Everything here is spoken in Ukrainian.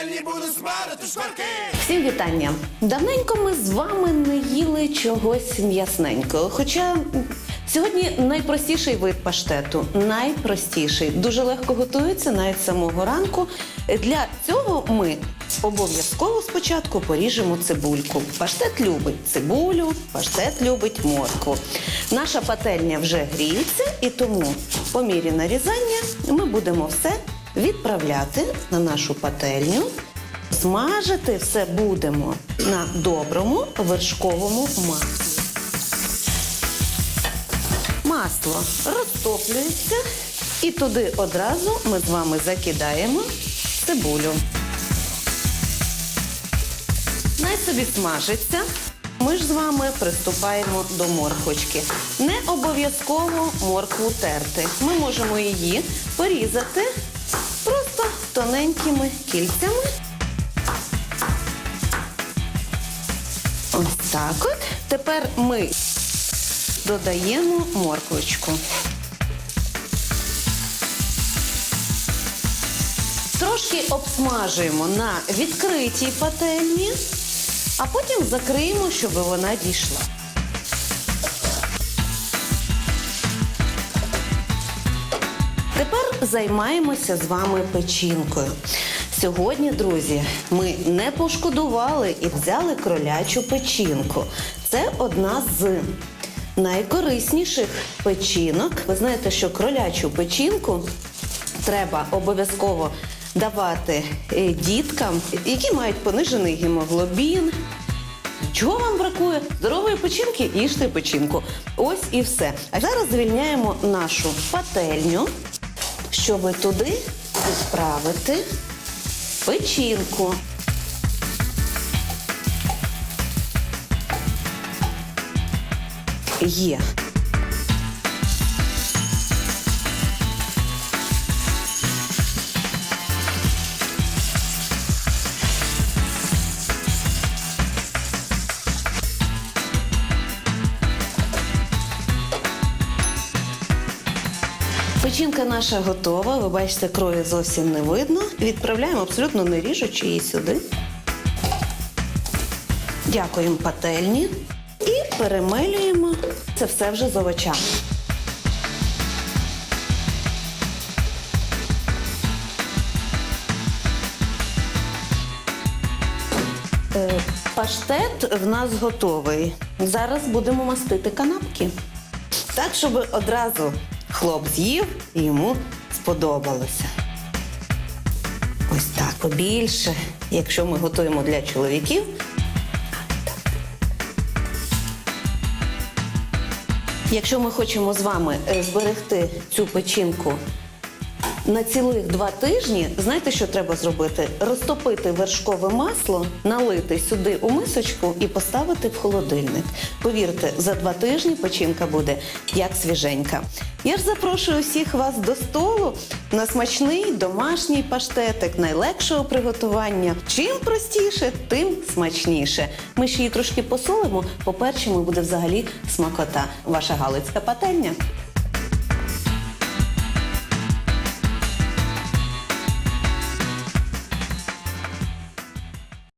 пательні буду смажити шкварки. Всім вітання! Давненько ми з вами не їли чогось м'ясненького. Хоча сьогодні найпростіший вид паштету. Найпростіший. Дуже легко готується навіть самого ранку. Для цього ми обов'язково спочатку поріжемо цибульку. Паштет любить цибулю, паштет любить моркву. Наша пательня вже гріється, і тому по мірі нарізання ми будемо все відправляти на нашу пательню. Смажити все будемо на доброму вершковому маслі. Масло розтоплюється і туди одразу ми з вами закидаємо цибулю. Най собі смажиться. Ми ж з вами приступаємо до морквочки. Не обов'язково моркву терти. Ми можемо її порізати тоненькими кільцями. Ось так от. Тепер ми додаємо морквочку. Трошки обсмажуємо на відкритій пательні, а потім закриємо, щоб вона дійшла. Займаємося з вами печінкою. Сьогодні, друзі, ми не пошкодували і взяли кролячу печінку. Це одна з найкорисніших печінок. Ви знаєте, що кролячу печінку треба обов'язково давати е, діткам, які мають понижений гемоглобін. Чого вам бракує? Здорової печінки, їжте печінку. Ось і все. А зараз звільняємо нашу пательню, щоб туди відправити печінку. Є. Печінка наша готова. Ви бачите, крою зовсім не видно. Відправляємо абсолютно не ріжучи її сюди. Дякуємо пательні і перемелюємо це все вже з овочами. Е, Паштет в нас готовий. Зараз будемо мастити канапки. Так, щоб одразу хлоп з'їв і йому сподобалося. Ось так, побільше. Якщо ми готуємо для чоловіків. Якщо ми хочемо з вами е, зберегти цю печінку на цілих два тижні, знаєте, що треба зробити? Розтопити вершкове масло, налити сюди у мисочку і поставити в холодильник. Повірте, за два тижні печінка буде як свіженька. Я ж запрошую всіх вас до столу на смачний домашній паштетик найлегшого приготування. Чим простіше, тим смачніше. Ми ще її трошки посолимо, поперчимо буде взагалі смакота. Ваша галицька пательня.